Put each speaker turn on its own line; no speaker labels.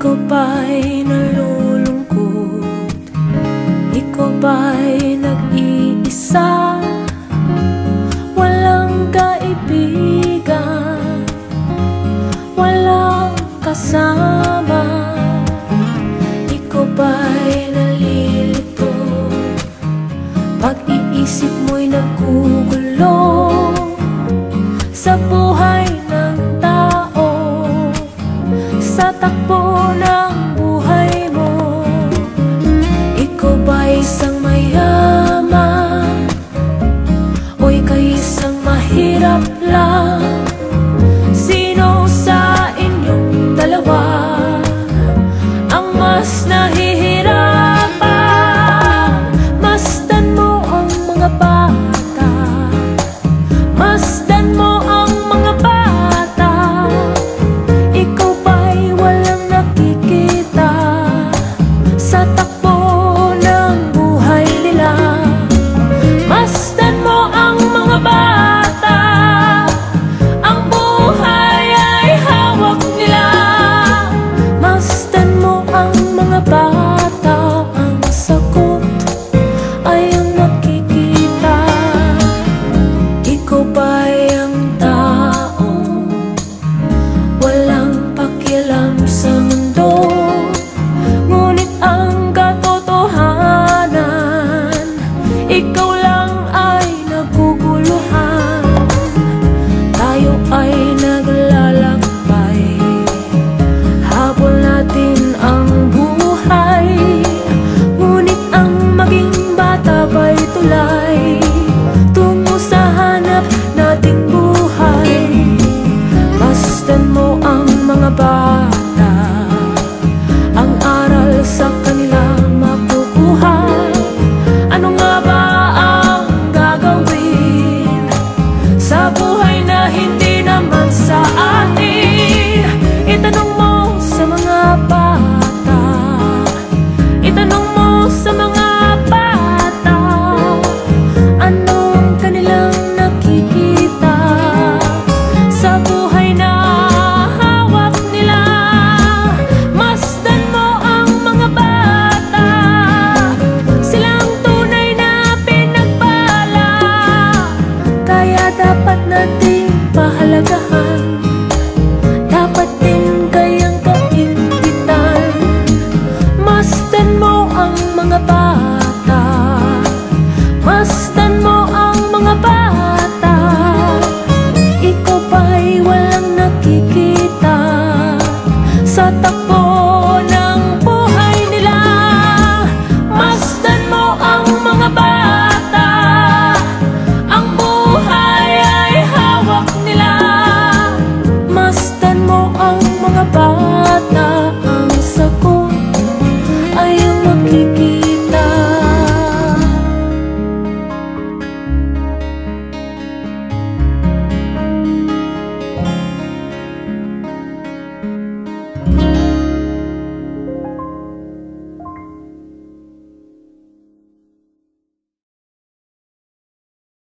Ikaw ba'y nalulungkot? Ikaw ba'y nag-iisa? Walang kaibigan Walang kasama Ikaw ba'y nalilito? Pag-iisip mo'y nagkugulo Sa buhay ng tao Sa takbo kahalagahan. Dapat din kayang kaimbitan Masdan mo ang mga bagay